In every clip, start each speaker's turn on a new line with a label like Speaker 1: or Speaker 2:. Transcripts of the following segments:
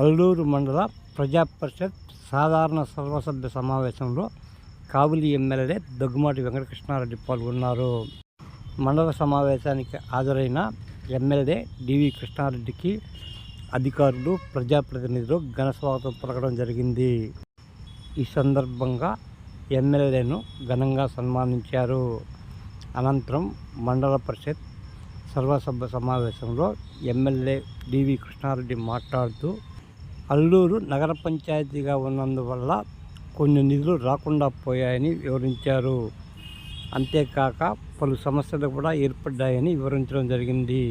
Speaker 1: అల్లూరు మండల ప్రజా పరిషత్ సాధారణ సర్వసభ్య సమావేశంలో కాబులి ఎమ్మెల్యే దగ్గుమాటి వెంకటకృష్ణారెడ్డి పాల్గొన్నారు. మండల సమావేశానికి హాజరైన ఎమ్మెల్యే డివి కృష్ణారెడ్డికి అధికారులు ప్రజాప్రతినిధులు ఘన స్వాగతం పలకడం జరిగింది. ఈ సందర్భంగా ఎమ్మెల్యేను ఘనంగా సన్మానించారు. అనంతరం మండల పరిషత్ సర్వసభ్య సమావేశంలో ఎమ్మెల్యే డివి కృష్ణారెడ్డి మాట్లాడుతూ అల్లూరు నగర పంచాయతీగా ఉన్నందువల్ల కొన్ని నిధులు రాకుండా పోయాయని వివరించారు. అంతేకాక పలు సమస్యలు కూడా ఏర్పడ్డాయని వివరించడం జరిగింది.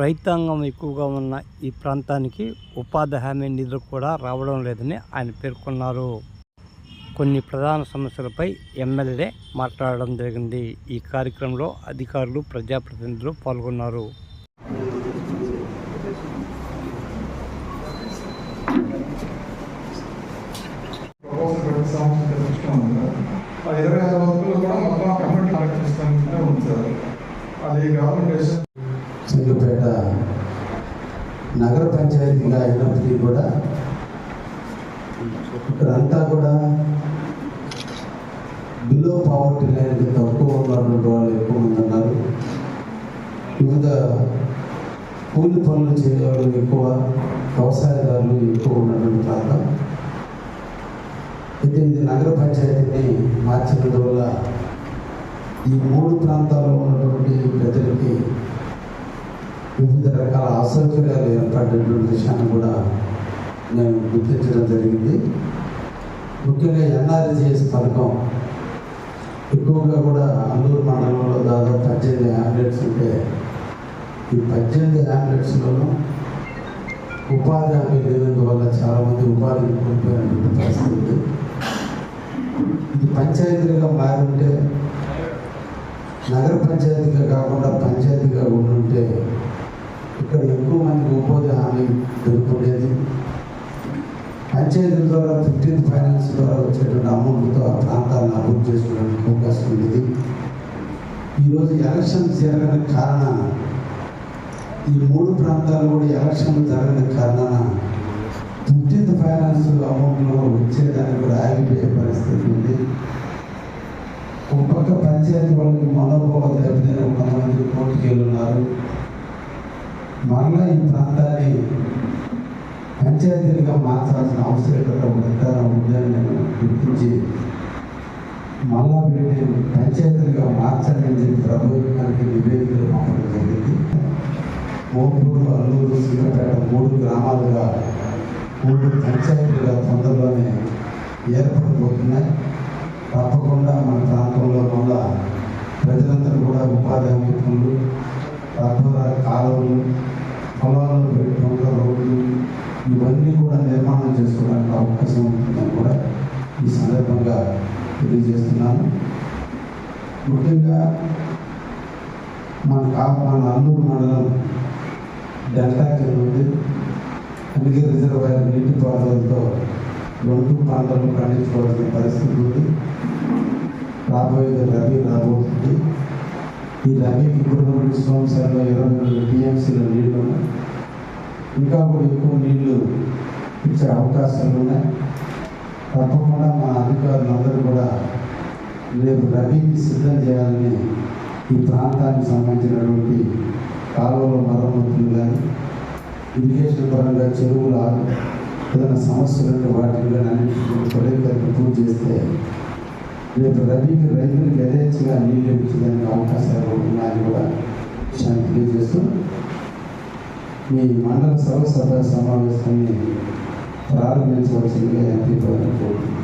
Speaker 1: రైతాంగం ఎక్కువగా ఉన్న ఈ ప్రాంతానికి ఉపాధి హామీ నిధులు కూడా రావడం లేదని ఆయన పేర్కొన్నారు. కొన్ని ప్రధాన సమస్యలపై ఎమ్మెల్యే మాట్లాడడం జరిగింది. ఈ కార్యక్రమంలో అధికారులు ప్రజాప్రతినిధులు పాల్గొన్నారు.
Speaker 2: ఇరవై ఆరు కూడా మొత్తం కమిటీ కలెక్ట్ చేస్తానికి ఉంచారు అది గవర్నమెంట్
Speaker 3: సింగపేట నగర పంచాయతీగా అయినప్పటికీ కూడా ఇక్కడంతా కూడా బిలో పావర్టీ లైన్ తక్కువ ఉన్నటువంటి వాళ్ళు ఎక్కువ మంది ఉన్నారు. వివిధ కూలి పనులు చేయవాళ్ళు ఎక్కువ వ్యవసాయదారులు ఎక్కువ ఉన్నటువంటి ప్రాంతం. అయితే ఇది నగర పంచాయతీని మార్చినందువల్ల ఈ మూడు ప్రాంతాల్లో ఉన్నటువంటి ప్రజలకి వివిధ రకాల అసౌకర్యాలు ఏర్పడినటువంటి విషయాన్ని కూడా నేను గుర్తించడం జరిగింది. ముఖ్యంగా ఎన్ఆర్జీఎస్ పథకం ఎక్కువగా కూడా అల్లూరు మండలంలో దాదాపు పద్దెనిమిది యామ్లెట్స్ ఉంటే ఈ పద్దెనిమిది యామ్లెట్స్లోనూ ఉపాధి హామీ లేనందువల్ల చాలామంది ఉపాధిని కోల్పోయినటువంటి పరిస్థితి ఉంది. ఇది పంచాయతీలుగా మారుంటే నగర పంచాయతీగా కాకుండా పంచాయతీగా ఉండుంటే ఇక్కడ ఎక్కువ మందికి ఉపాధి హామీ దొరుకుతుండేది. పంచాయతీల ద్వారా ఫిఫ్టీన్ ఫైనాన్స్ ద్వారా వచ్చేటువంటి అమౌంట్తో ఆ ప్రాంతాలను అభివృద్ధి చేసుకోవడానికి అవకాశం ఉండేది. ఈరోజు ఎలక్షన్ జరగడానికి కారణం ఈ మూడు ప్రాంతాలు కూడా ఎలక్షన్లు జరగని కారణాన ఫిఫ్టీన్త్ ఫైనాన్స్ అమౌంట్లో వచ్చేదాన్ని కూడా ఆగిపోయే పరిస్థితి ఉంది. ఒక పక్క పంచాయతీ వాళ్ళకి మనోభావాలు దెబ్బతిన కొంతమంది కోర్టుకి వెళ్ళున్నారు మరలా ఈ ప్రాంతాన్ని పంచాయతీలుగా మార్చాల్సిన అవసరం ఉందని ఉందని నేను గుర్తించి మళ్ళా వీటిని పంచాయతీలుగా మార్చాలని చెప్పి ప్రభుత్వానికి నివేదికలు పంపడం జరిగింది. మోపూరు అల్లూరు సింగపేట మూడు గ్రామాలుగా మూడు పంచాయతీలుగా తొందరలోనే ఏర్పడబోతున్నాయి. తప్పకుండా మన ప్రాంతంలో కూడా ప్రజలందరూ కూడా ఉపాధి హామీ పనులు తద్వారా కాలువలు పొలాల్లో పెట్టుకుంట రోడ్లు ఇవన్నీ కూడా నిర్మాణం చేసుకోవడానికి అవకాశం ఉంటుందని కూడా ఈ సందర్భంగా తెలియజేస్తున్నాను. ముఖ్యంగా మన కా మన అల్లూరు మండలం డెల్టా ఉంది అందుకే రిజర్వాయర్ నీటి నీటిపారుదలతో రెండు ప్రాంతాలను పండించుకోవాల్సిన పరిస్థితి ఉంది. రాబోయే రవి రాబోతుంది. ఈ రబీకి ఇప్పుడు మనకి సంవత్సరంలో ఇరవై రెండు టీఎంసీల నీళ్ళు ఉన్నాయి ఇంకా కూడా ఎక్కువ నీళ్ళు ఇచ్చే అవకాశాలు ఉన్నాయి. తప్పకుండా మా అధికారులందరూ కూడా రేపు రవికి సిద్ధం చేయాలని ఈ ప్రాంతానికి సంబంధించినటువంటి కాలువల మరమ్మతులు కానీ ఇరిగేషన్ పరంగా చెరువుల ఏదైనా సమస్యలు ఉంటే వాటిని కానీ అన్నింటినీ తొలగించి పూర్తి చేస్తే రేపు రబీకి రైతులకు యథేచ్ఛగా నీళ్ళు ఇచ్చేదానికి అవకాశాలు ఉన్నాయని కూడా విషయాన్ని తెలియజేస్తూ మీ మండల సర్వసభ సమావేశాన్ని ప్రారంభించవలసిందిగా ఎంపీ కోరుతున్నాను